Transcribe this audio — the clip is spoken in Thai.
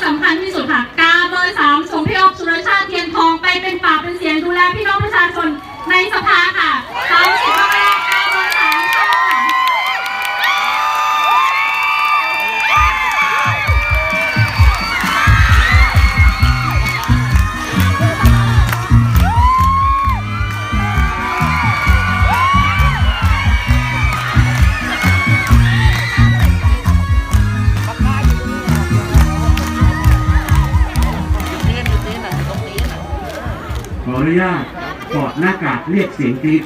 Sản ขออนุญาตถอดหน้ากากเรียกเสียงกรี๊ด